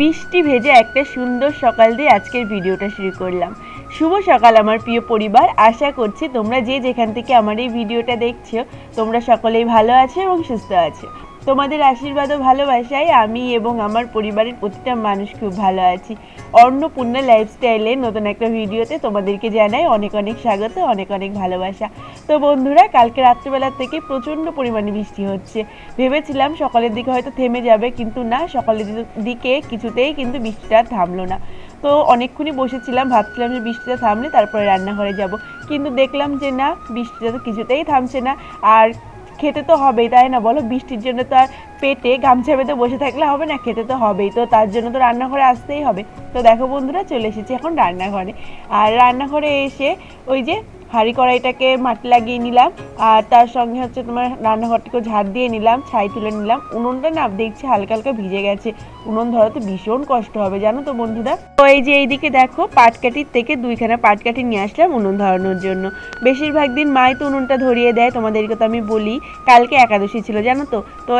বৃষ্টি ভেজে একটা সুন্দর সকাল দিয়ে আজকের ভিডিওটা শুরু করলাম। শুভ সকাল আমার প্রিয় পরিবার। আশা করছি তোমরা যে যেখান থেকে আমার এই ভিডিওটা দেখছ, তোমরা সকলেই ভালো আছো এবং সুস্থ আছো। তোমাদের আশীর্বাদ ও ভালোবাসায় আমি এবং আমার পরিবারের প্রতিটা মানুষ খুব ভালো আছি। অন্নপূর্ণা লাইফস্টাইলে নতুন একটা ভিডিওতে তোমাদেরকে জানাই অনেক অনেক স্বাগত, অনেক অনেক ভালোবাসা। তো বন্ধুরা, কালকে রাত্রিবেলা থেকে প্রচণ্ড পরিমাণে বৃষ্টি হচ্ছে। ভেবেছিলাম সকালের দিকে হয়তো থেমে যাবে, কিন্তু না, সকালের দিকে কিছুতেই কিন্তু বৃষ্টিটা থামলো না। তো অনেকক্ষণই বসেছিলাম, ভাবছিলাম যে বৃষ্টিটা থামলে তারপরে রান্নাঘরে যাব। কিন্তু দেখলাম যে না, বৃষ্টিটা তো কিছুতেই থামছে না। আর খেতে তো হবেই তাই না? বলো বৃষ্টির জন্য তো আর পেটে গামছা বেঁধে বসে থাকলে হবে না, খেতে তো হবেই। তো তার জন্য তো রান্নাঘরে আসতেই হবে। তো দেখো বন্ধুরা, চলে এসেছি এখন রান্নাঘরে। আর রান্নাঘরে এসে ওই যে হাঁড়ি কড়াইটাকে মাটি লাগিয়ে নিলাম, আর তার সঙ্গে হচ্ছে তোমার রান্নাঘরটাকে ঝাড় দিয়ে নিলাম, ছাই তুলে নিলাম। উনুনটা না দেখছি হালকা হালকা ভিজে গেছে। উনুন ধরাতে ভীষণ কষ্ট হবে, জানো তো বন্ধুরা? তো এই যে এইদিকে দেখো, পাটকাঠির থেকে দুইখানা পাটকাঠি নিয়ে আসলাম উনুন ধরানোর জন্য। বেশিরভাগ দিন মাই তো উনুনটা ধরিয়ে দেয়, তোমাদেরকে তো আমি বলি। কালকে একাদশী ছিল, জানো তো? তো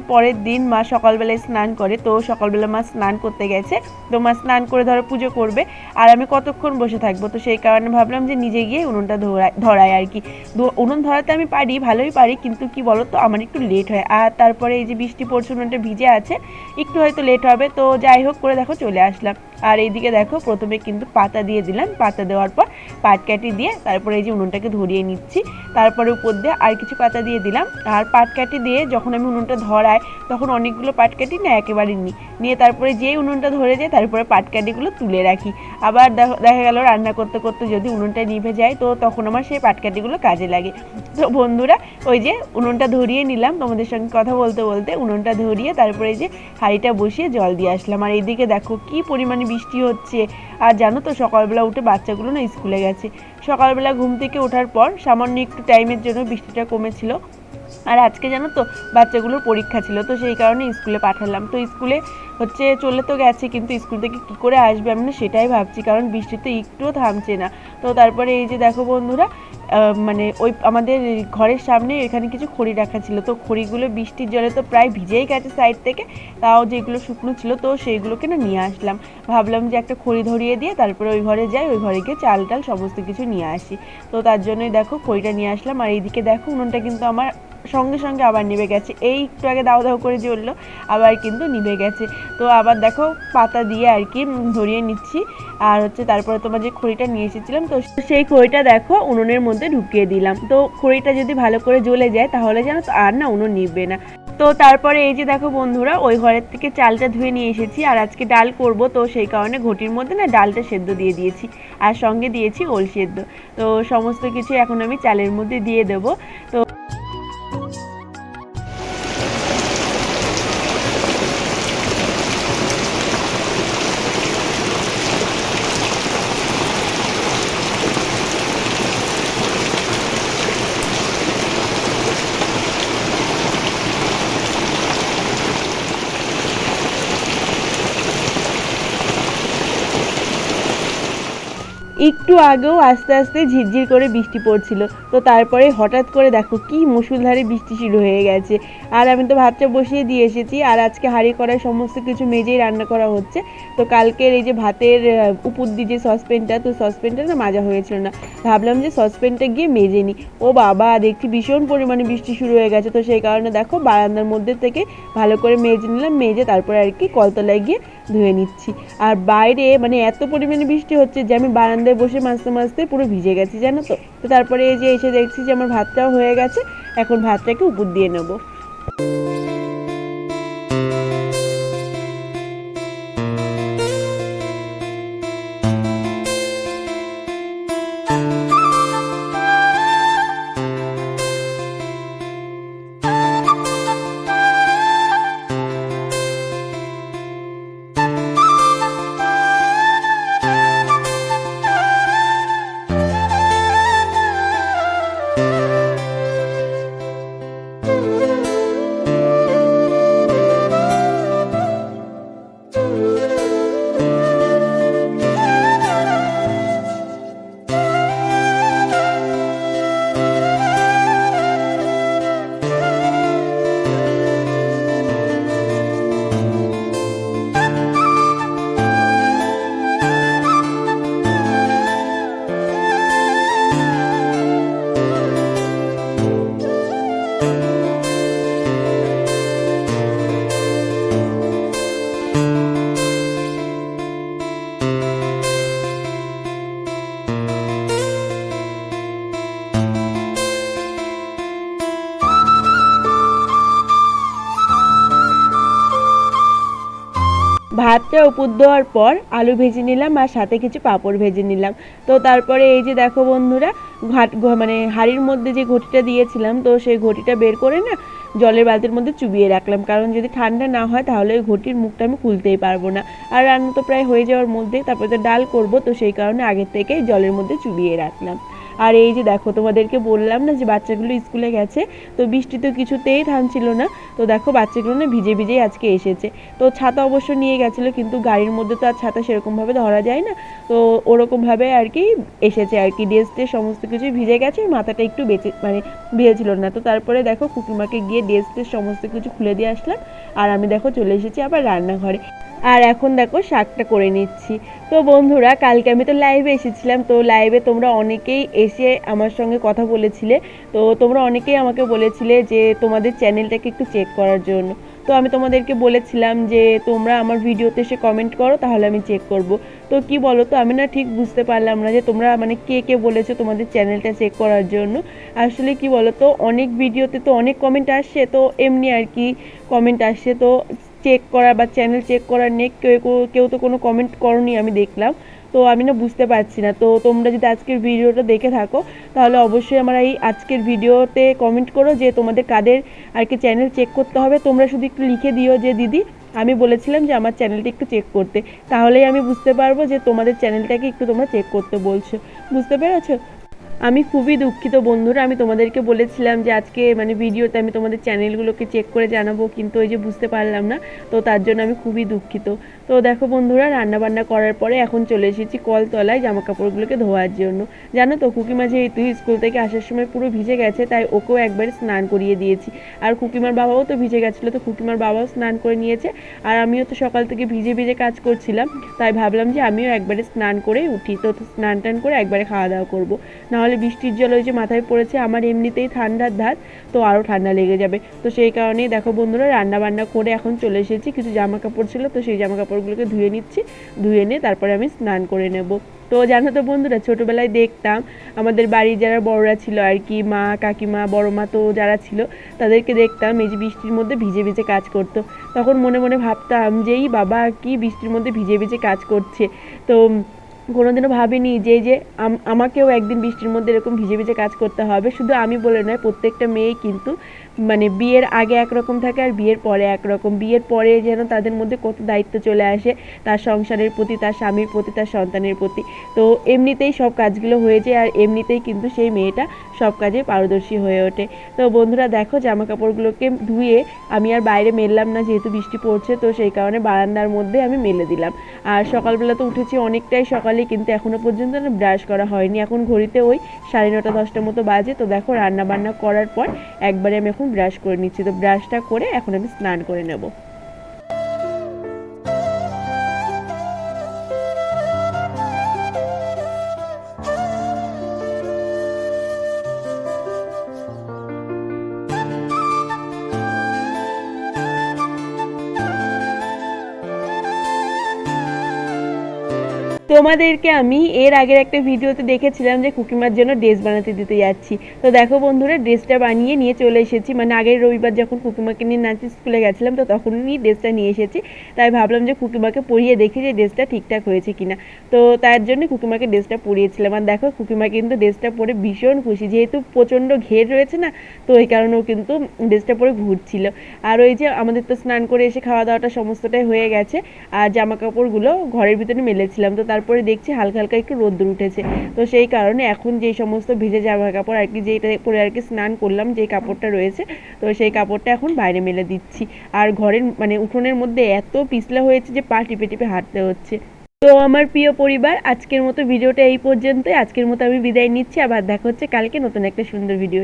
একাদশীর পরের দিন মা সকালবেলায় স্নান করে, তো সকালবেলা মা স্নান করতে গেছে। তো মা স্নান করে ধরো পুজো করবে, আর আমি কতক্ষণ বসে থাকব? তো সেই কারণে ভাবলাম যে নিজে গিয়ে উনুনটা ধরাই ধরাই আর কি। উনুন ধরাতে আমি পারি, ভালোই পারি, কিন্তু কি বলো তো আমার একটু লেট হয়। আর তারপরে এই যে বৃষ্টি পড়ছে, উনুনটা ভিজে আছে, একটু হয়তো লেট হবে। তো যাই হোক, করে দেখো, চলে আসলাম। আর এইদিকে দেখো, প্রথমে কিন্তু পাতা দিয়ে দিলাম। পাতা দেওয়ার পর পাটকাঠি দিয়ে তারপরে এই যে উনুনটাকে ধরিয়ে নিচ্ছি। তারপরে উপর দিয়ে আর কিছু পাতা দিয়ে দিলাম। আর পাটকাঠি দিয়ে যখন আমি উনুনটা ধরাই তখন অনেকগুলো পাটকাঠি না একেবারে নিই নিয়ে তারপরে যেই উনুনটা ধরে যায়, তারপরে পাটকাঠিগুলো তুলে রাখি। আবার দেখা গেল রান্না করতে করতে যদি উনুনটা নিভে যায়, তো তখন আমার সেই পাটকাঠিগুলো কাজে লাগে। তো বন্ধুরা, ওই যে উনুনটা ধরিয়ে নিলাম, তোমাদের সঙ্গে কথা বলতে বলতে উনুনটা ধরিয়ে তারপরে যে হাঁড়িটা বসিয়ে জল দিয়ে আসলাম। আর এইদিকে দেখো কি পরিমাণে বৃষ্টি হচ্ছে। আর জানো তো, সকালবেলা উঠে বাচ্চাগুলো না স্কুলে গেছে। সকালবেলা ঘুম থেকে ওঠার পর সামান্য একটু টাইমের জন্য বৃষ্টিটা কমেছিল। আর আজকে জানো তো বাচ্চাগুলোর পরীক্ষা ছিল তো সেই কারণে স্কুলে পাঠালাম। তো স্কুলে হচ্ছে চলে তো গেছে, কিন্তু স্কুল থেকে কী করে আসবে আমি না সেটাই ভাবছি, কারণ বৃষ্টি তো একটুও থামছে না। তো তারপরে এই যে দেখো বন্ধুরা মানে ওই আমাদের ঘরের সামনে এখানে কিছু খড়ি রাখা ছিল, তো খড়িগুলো বৃষ্টির জলে তো প্রায় ভিজেই গেছে সাইড থেকে, তাও যেগুলো শুকনো ছিল তো সেইগুলোকে না নিয়ে আসলাম। ভাবলাম যে একটা খড়ি ধরিয়ে দিয়ে তারপরে ওই ঘরে যাই, ওই ঘরে গিয়ে চাল টাল সমস্ত কিছু নিয়ে আসি। তো তার জন্যই দেখো খড়িটা নিয়ে আসলাম, আর এইদিকে দেখো উনুনটা কিন্তু আমার সঙ্গে সঙ্গে আবার নিভে গেছে। এই একটু আগে দাও দাও করে জ্বললো, আবার কিন্তু নিভে গেছে। তো আবার দেখো পাতা দিয়ে আর কি ধরিয়ে নিচ্ছি। আর হচ্ছে তারপরে তোমার যে খড়িটা নিয়ে এসেছিলাম, তো সেই খড়িটা দেখো উনুনের মধ্যে ঢুকিয়ে দিলাম। তো খড়িটা যদি ভালো করে জ্বলে যায়, তাহলে যেন আর না উনুন নিবে না। তো তারপরে এই যে দেখো বন্ধুরা, ওই ঘরের থেকে চালটা ধুয়ে নিয়ে এসেছি। আর আজকে ডাল করব, তো সেই কারণে ঘটির মধ্যে না ডালটা সেদ্ধ দিয়ে দিয়েছি। আর সঙ্গে দিয়েছি ওল সেদ্ধ। তো সমস্ত কিছু এখন আমি চালের মধ্যে দিয়ে দেবো। তো একটু আগেও আস্তে আস্তে ঝিরঝির করে বৃষ্টি পড়ছিল। তো তারপরে হঠাৎ করে দেখো কি মুসুলধারে বৃষ্টি শুরু হয়ে গেছে। আর আমি তো ভাতটা বসিয়ে দিয়ে এসেছি, আর আজকে হাঁড়ি করার সমস্ত কিছু মেজেই রান্না করা হচ্ছে। তো কালকের এই যে ভাতের উপর দিয়ে যে সসপেনটা, তো সসপেনটা না মাজা হয়েছিল না। ভাবলাম যে সসপেনটা গিয়ে মেজে নিই ও বাবা, দেখছি ভীষণ পরিমাণে বৃষ্টি শুরু হয়ে গেছে। তো সেই কারণে দেখো বারান্দার মধ্যে থেকে ভালো করে মেজে নিলাম, মেজে তারপরে আর কি কলতলায় গিয়ে ধুয়ে নিচ্ছি। আর বাইরে মানে এত পরিমাণে বৃষ্টি হচ্ছে যে আমি বারান্দায় বসে মাঝতে মাঝতে পুরো ভিজে গেছি, জানো তো? তো তারপরে এই যে এসে দেখছি যে আমার ভাতটাও হয়ে গেছে, এখন ভাতটাকে উপর দিয়ে নেব। ভাতটা উপর দেওয়ার পর আলু ভেজে নিলাম আর সাথে কিছু পাঁপড় ভেজে নিলাম। তো তারপরে এই যে দেখো বন্ধুরা, ঘাট মানে হাঁড়ির মধ্যে যে ঘটিটা দিয়েছিলাম, তো সেই ঘটিটা বের করে না জলের বালতির মধ্যে চুবিয়ে রাখলাম। কারণ যদি ঠান্ডা না হয় তাহলে ওই ঘটির মুখটা আমি খুলতেই পারব না। আর রান্না তো প্রায় হয়ে যাওয়ার মধ্যেই তারপরে তো ডাল করব, তো সেই কারণে আগের থেকেই জলের মধ্যে চুবিয়ে রাখলাম। আর এই যে দেখো, তোমাদেরকে বললাম না যে বাচ্চাগুলো স্কুলে গেছে, তো বৃষ্টি তো কিছুতেই থামছিল না। তো দেখো, বাচ্চাগুলো না ভিজে ভিজেই আজকে এসেছে। তো ছাতা অবশ্য নিয়ে গেছিল, কিন্তু গাড়ির মধ্যে তো আর ছাতা সেরকমভাবে ধরা যায় না। তো ওরকমভাবে আর কি এসেছে আর কি, ড্রেস ট্রেস সমস্ত কিছু ভিজে গেছে, মাথাটা একটু বেঁচে মানে ভিজেছিল না। তো তারপরে দেখো কুকুমাকে গিয়ে ড্রেস ট্রেস সমস্ত কিছু খুলে দিয়ে আসলাম। আর আমি দেখো চলে এসেছি আবার রান্নাঘরে। আর এখন দেখো শাকটা করে নিচ্ছি। তো বন্ধুরা, কালকে আমি তো লাইভে এসেছিলাম, তো লাইভে তোমরা অনেকেই এসে আমার সঙ্গে কথা বলেছিলে। তো তোমরা অনেকেই আমাকে বলেছিলে যে তোমাদের চ্যানেলটাকে একটু চেক করার জন্য। তো আমি তোমাদেরকে বলেছিলাম যে তোমরা আমার ভিডিওতে এসে কমেন্ট করো, তাহলে আমি চেক করব। তো কি বলো তো আমি না ঠিক বুঝতে পারলাম না যে তোমরা মানে কে কে বলেছ তোমাদের চ্যানেলটা চেক করার জন্য। আসলে কি বলো তো অনেক ভিডিওতে তো অনেক কমেন্ট আসছে তো এমনি আর কি কমেন্ট আসছে তো চেক করা বা চ্যানেল চেক করার নেই কেউ, কেউ- তো কোনো কমেন্ট করনি আমি দেখলাম। তো আমি না বুঝতে পারছি না। তো তোমরা যদি আজকের ভিডিওটা দেখে থাকো, তাহলে অবশ্যই আমার এই আজকের ভিডিওতে কমেন্ট করো যে তোমাদের কাদের আর কি চ্যানেল চেক করতে হবে। তোমরা শুধু একটু লিখে দিও যে, দিদি, আমি বলেছিলাম যে আমার চ্যানেলটা একটু চেক করতে। তাহলেই আমি বুঝতে পারব যে তোমাদের চ্যানেলটাকে একটু তোমরা চেক করতে বলছো। বুঝতে পেরেছ? আমি খুবই দুঃখিত বন্ধুরা, আমি তোমাদেরকে বলেছিলাম যে আজকে মানে ভিডিওতে আমি তোমাদের চ্যানেলগুলোকে চেক করে জানাব, কিন্তু ওই যে বুঝতে পারলাম না, তো তার জন্য আমি খুবই দুঃখিত। তো দেখো বন্ধুরা রান্না বান্না করার পরে এখন চলে এসেছি কলতলায় জামা কাপড়গুলোকে ধোয়ার জন্য। জানো তো, কুকিমা যেহেতু স্কুল থেকে আসার সময় পুরো ভিজে গেছে, তাই ওকেও একবারে স্নান করিয়ে দিয়েছি। আর কুকিমার বাবাও তো ভিজে গেছিল, তো কুকিমার বাবাও স্নান করে নিয়েছে। আর আমিও তো সকাল থেকে ভিজে ভিজে কাজ করছিলাম, তাই ভাবলাম যে আমিও একবারে স্নান করে উঠি। তো স্নান টান করে একবারে খাওয়া দাওয়া করব। নাহলে বৃষ্টির জল ওই যে মাথায় পড়েছে, আমার এমনিতেই ঠান্ডার ধাত, তো আরও ঠান্ডা লেগে যাবে। তো সেই কারণেই দেখো বন্ধুরা রান্না বান্না করে এখন চলে এসেছি। কিছু জামা কাপড় ছিল, তো সেই জামা কাপড়গুলোকে ধুয়ে নিচ্ছি। ধুয়ে নিয়ে তারপরে আমি স্নান করে নেব। তো জানো তো বন্ধুরা, ছোটোবেলায় দেখতাম আমাদের বাড়ির যারা বড়রা ছিল আর কি, মা, কাকিমা বড় মা তো যারা ছিল, তাদেরকে দেখতাম এই যে বৃষ্টির মধ্যে ভিজে ভিজে কাজ করতো। তখন মনে মনে ভাবতাম যে, এই বাবা, কি বৃষ্টির মধ্যে ভিজে ভিজে কাজ করছে। তো কোনোদিনও ভাবিনি যে যে আম- আমাকেও একদিন বৃষ্টির মধ্যে এরকম ভিজে ভিজে কাজ করতে হবে। শুধু আমি বলে নয়, প্রত্যেকটা মেয়েই কিন্তু মানে বিয়ের আগে একরকম থাকে আর বিয়ের পরে একরকম। বিয়ের পরে যেন তাদের মধ্যে কত দায়িত্ব চলে আসে, তার সংসারের প্রতি, তার স্বামীর প্রতি, তার সন্তানের প্রতি। তো এমনিতেই সব কাজগুলো হয়ে যায় আর এমনিতেই কিন্তু সেই মেয়েটা সব কাজে পারদর্শী হয়ে ওঠে। তো বন্ধুরা, দেখো জামা কাপড়গুলোকে ধুয়ে আমি আর বাইরে মেললাম না, যেহেতু বৃষ্টি পড়ছে, তো সেই কারণে বারান্দার মধ্যে আমি মেলে দিলাম। আর সকালবেলা তো উঠেছি অনেকটাই সকালে, কিন্তু এখনও পর্যন্ত ব্রাশ করা হয়নি। এখন ঘড়িতে ওই সাড়ে নটা, দশটার মতো বাজে। তো দেখো রান্না বান্না করার পর একবারে আমি এখন ব্রাশ করে নিচ্ছি। তো ব্রাশটা করে এখন আমি স্নান করে নেব। তোমাদেরকে আমি এর আগের একটা ভিডিওতে দেখেছিলাম যে কুকিমার জন্য ড্রেস বানাতে দিতে যাচ্ছি। তো দেখো বন্ধুরা, ড্রেসটা বানিয়ে নিয়ে চলে এসেছি। মানে আগের রবিবার যখন কুকিমাকে নিয়ে নাচি স্কুলে গেছিলাম, তো তখনই ড্রেসটা নিয়ে এসেছি। তাই ভাবলাম যে কুকিমাকে পরিয়ে দেখি যে ড্রেসটা ঠিকঠাক হয়েছে কিনা। তো তার জন্য কুকিমাকে ড্রেসটা পরিয়েছিলাম। আর দেখো, কুকিমা কিন্তু ড্রেসটা পরে ভীষণ খুশি। যেহেতু প্রচণ্ড ঘের রয়েছে না, তো ওই কারণেও কিন্তু ড্রেসটা পরে ঘুরছিল। আর ওই যে আমাদের তো স্নান করে এসে খাওয়া দাওয়াটা সমস্তটাই হয়ে গেছে। আর জামা কাপড়গুলো ঘরের ভিতরে মেলেছিলাম। তো তারপরে দেখছি হালকা হালকা একটু রোদ্দুর উঠেছে। তো সেই কারণে এখন যেই সমস্ত ভিজে জামা কাপড় আর কি যেটা পরে আর কি স্নান করলাম, যেই কাপড়টা রয়েছে, তো সেই কাপড়টা এখন বাইরে মেলে দিচ্ছি। আর ঘরের মানে উঠোনের মধ্যে এত পিছলা হয়েছে যে পা টিপে টিপে হাঁটতে হচ্ছে। তো আমার প্রিয় পরিবার, আজকের মতো ভিডিওটা এই পর্যন্তই। আজকের মতো আমি বিদায় নিচ্ছি। আবার দেখা হচ্ছে কালকে নতুন একটা সুন্দর ভিডিও